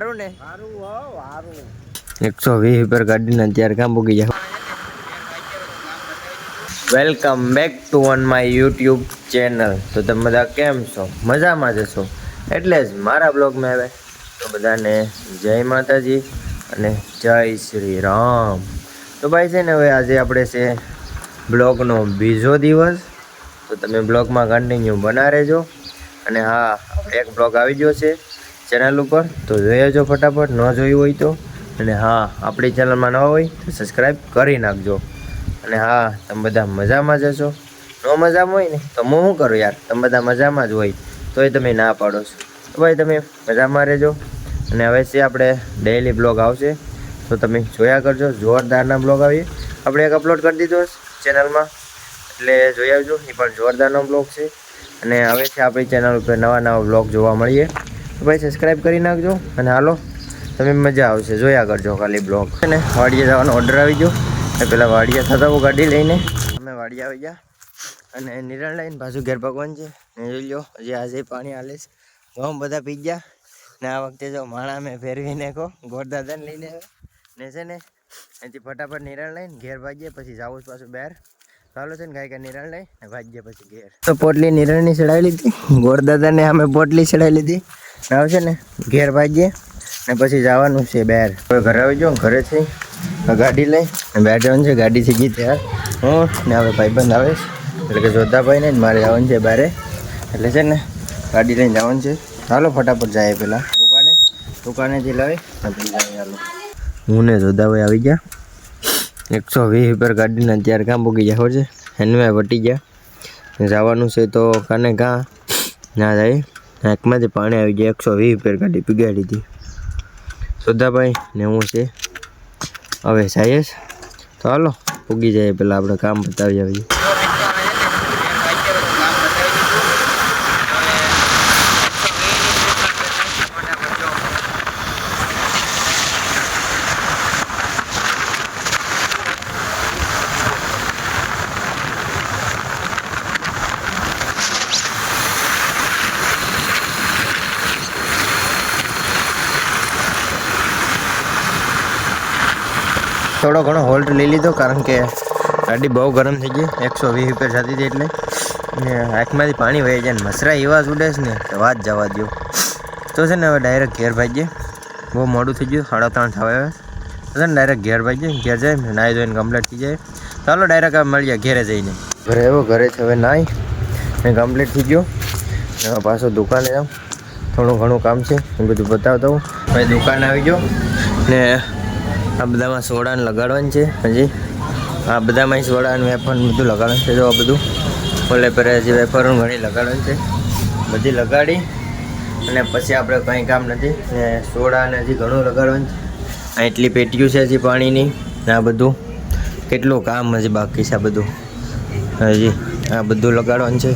સારું ને? સારું હો સારું એકસો વીસ ઉપર ગાડીને અત્યારે કામ પૂકી જાવ welcome back to one my YouTube channel તો તમે બધા કેમ છો? મજામાં જશો એટલે જ મારા બ્લોગમાં આવે. તો બધાને જય માતાજી અને જય શ્રી રામ. તો ભાઈ છે ને હવે આજે આપણે છે બ્લોગનો બીજો દિવસ. તો તમે બ્લોગમાં કન્ટિન્યુ બના રહેજો. અને હા એક બ્લોગ આવી ગયો છે. ચેનલ ઉપર, તો જોઈ જો ફટાફટ, ન જોયું હોય તો. અને હા, આપણી ચેનલમાં ન હોય, તો સબસ્ક્રાઈબ કરી નાખજો. અને હા, તમે બધા મજામાં જ હશો? ન મજામાં હોય ને, તો હું શું કરું યાર? તમે બધા મજામાં જ હોય તોય તમે ના પાડો છો. તો ભાઈ, તમે મજામાં રહેજો. અને હવે છે આપણે ડેઈલી બ્લોગ આવશે. તો તમે જોયા કરજો, જોરદારના બ્લોગ આવીએ. આપણે એક અપલોડ કરી દીધો ચેનલમાં એટલે જોઈ આવજો, એ પણ જોરદારનો બ્લોગ છે. અને હવેથી આપણી ચેનલ ઉપર નવા નવા બ્લોગ જોવા મળીએ. ભાઈ સબસ્ક્રાઈબ કરી નાખજો અને હાલો, તમે મજા આવશે. જોયા કરજો ખાલી બ્લોગ છે ને વાડીએ જવાનો ઓર્ડર આવી ગયો. એ પેલા વાડીએ થતા હું ગાડી લઈને. અમે વાડીએ આવી ગયા. અને નિરણ લઈને પાછું ઘેર ભગવાન છે. જોઈ લો હજી આજે પાણી હાલે છે. ઘઉં બધા પી ગયા. ને આ વખતે જો માણા મેં ફેરવીને કહો ગોરદાદાને લઈને ને છે ને એથી ફટાફટ નિરણ લઈને ઘેર ભાગીએ, પછી જાવું જ પાછું બહાર. ચાલો છે ને ગાય નિરણ લઈ ને પછી ઘેર. તો પોટલી નિરણની ચડાવી લીધી. ગોરદાદાને અમે પોટલી ચડાવી લીધી. છે ને ઘેર ભાગીએ ને પછી જવાનું છે બહાર. હવે ઘરે આવી જાઉં ઘરે થઈ ગાડી લઈ ને બહાર જવાનું છે. ગાડી થઈ ગઈ તૈયાર હું, ને હવે ભાઈબંધ આવે એટલે કે જોધાભાઈ ને મારે જવાનું છે બારે એટલે છે ને ગાડી લઈને જવાનું છે. ચાલો ફટાફટ જાય પહેલાં. દુકાને, દુકાનેથી લાવી પછી ચાલો હું ને જોધાભાઈ આવી ગયા. એકસો વીસ ઉપર ગાડીને અત્યારે કામ પૂકી જાય ખબર છે? હેન્ડમાં વટી ગયા. જવાનું છે તો કાને કાં? ના જાય નાકમાંથી પાણી આવી ગયા, એકસો વીસ ઉપર ગાડી પીગાડી હતી. સોદાભાઈ ને હું છે. હવે સાયસ. તો હાલો પૂગી જાય પેલા આપણે કામ બતાવી આવીએ થોડો ઘણો હોલ્ટ લઈ લીધો કારણ કે ગાડી બહુ ગરમ થઈ ગઈ. એકસો વીસ રૂપિયા જતી હતી એટલે. ને આંખમાંથી પાણી વહી જાય ને મસરા એવા જ ઉડે છે ને કે વાત જવા દો તો છે ને હવે ડાયરેક્ટ ઘેર ભાઈ બહુ મોડું થઈ ગયું, સાડા ત્રણ થવા આવે તો ને ડાયરેક્ટ ઘેર ભાગીએ, ઘેર જાય, નાહી ધોઈને કમ્પ્લીટ થઈ જાય. ચાલો ડાયરેક્ટ હવે જાય ઘેરે જઈને. ઘરે એવો ઘરે છે હવે નાહી ને કમ્પ્લીટ થઈ ગયો. હવે પાછો દુકાને જાઉં. થોડું ઘણું કામ છે, એ બધું બતાવતા હું પછી દુકાન આવી ગયો. ને આ બધામાં સોડાને લગાડવાનું છે, હજી. આ બધામાં સોડાને વેફર બધું લગાડવાનું છે, જો આ બધું. ઓલે પર હજી વેફર ઘણી લગાડવાનું છે. બધી લગાડી અને પછી આપણે કંઈ કામ નથી. ને સોડાને હજી ઘણું લગાડવાનું છે. આ એટલી પેટીઓ છે હજી પાણીની આ બધું. કેટલું કામ હજી બાકી છે આ બધું. હજી, આ બધું લગાડવાનું છે.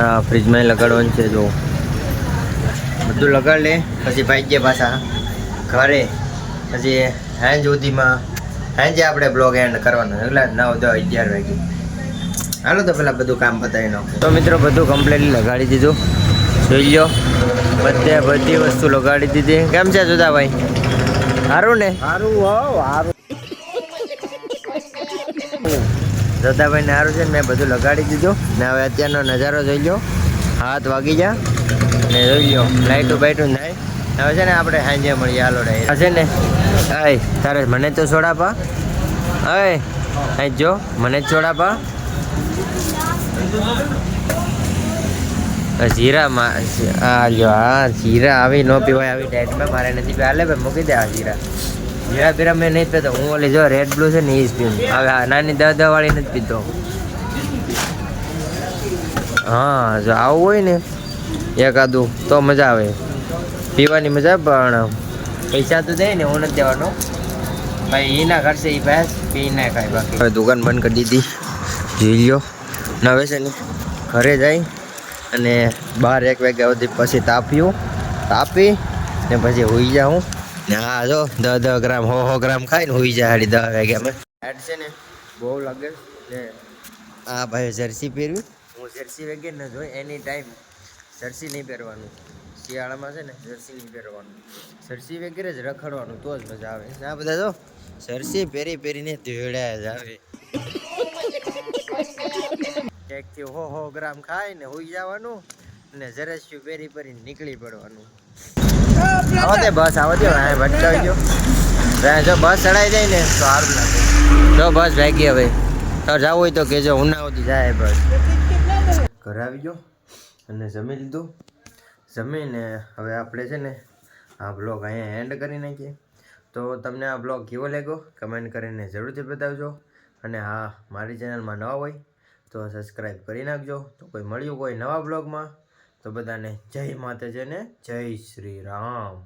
આ ફ્રીજમાં લગાડવાનું છે, જો. બધું લગાડ લે, પછી ભાઈ પાછા. ઘરે. પછી હાંજ સુધીમાં હાંજે આપણે બ્લોગ એન્ડ કરવાનો. એટલે નવ દસ અગિયાર વાગે. હાલો તો પેલા બધું કામ બતાવી નાખું. તો મિત્રો બધું કમ્પ્લીટલી લગાડી દીધું. જોઈ લો બધે બધી વસ્તુ લગાડી દીધી. કેમ છે જુદાભાઈ? સારું ને? સારું સારું જોધાભાઈ ને સારું છે ને મેં બધું લગાડી દીધું. ને હવે અત્યારનો નજારો જોઈ લો હાથ વાગી જા ને જોઈ લો લાઈટું બાઈટું નાય હવે છે ને આપણે સાંજે મળીએ, હાલો ડાયરેક્ટ હશે ને અય તારે મને તો સોડા પા અય અહીં જો, મને જ સોડા પા જીરામાં આ લ્યો હા જીરા આવી ન પીવાય આવી ડાયટમાં મારે નથી પીવા. હાલે ભાઈ, મૂકી દે આ જીરા. જીરા પીરા મેં નહીં પીતો. હું ઓલી જો રેડ બ્લુ છે ને એ જ પીવું હવે નાની દહ દહ વાળી નથી પીતો. હા, જો આવું હોય ને એકાદું તો મજા આવે. પીવાની મજા પણ પૈસા તો દે ને હું નથી દેવાનો ભાઈ એ ના કરશે એ ભેંસ પી ના ખાય બાકી. હવે દુકાન બંધ કરી દીધી. જોઈ લો નવે છે ને ઘરે જાય અને બાર એક વાગ્યા સુધી પછી તાપ્યું તાપી ને પછી હોઈ જાઉં. ને હા જો દસ દસ ગ્રામ હો હો ગ્રામ ખાઈને હોઈ જાય હાડી દસ વાગ્યા મેં એડ છે ને બહુ લાગે ને આ ભાઈ જર્સી પહેર્યું. હું જર્સી વગેરે ન જોઈ એની ટાઈમ જર્સી નહીં પહેરવાનું. શિયાળામાં છે ને જર્સી પહેરવાનું. જર્સી વગેરે જ રખડવાનું, તો જ મજા આવે. આ બધા જો જર્સી પહેરી પહેરીને ધેડા જ આવે. કેકથી હો હો ગ્રામ ખાય ને હોઈ જવાનું ને જરસ્યું પહેરી પહેરીને નીકળી પડવાનું. આવો તે બસ, આવો તે હા ભટકાવી ગયો ત્યાં જો બસ ચડાઈ જાય ને, તો સારું લાગે. જો બસ ભાગી હવે. તો જવું હોય તો કેજો ઉનાવતી જાય બસ. ઘરે આવી ગયો અને જમી લીધું. જમીને હવે આપણે છે ને આ બ્લોગ અહીંયા એન્ડ કરી નાખીએ. તો તમને આ બ્લોગ કેવો લાગ્યો? કમેન્ટ કરીને જરૂરથી બતાવજો. અને હા, મારી ચેનલમાં નવા હોય તો સબસ્ક્રાઈબ કરી નાખજો. તો કોઈ મળ્યું કોઈ નવા બ્લોગમાં તો બધાને જય માતાજી ને જય શ્રી રામ.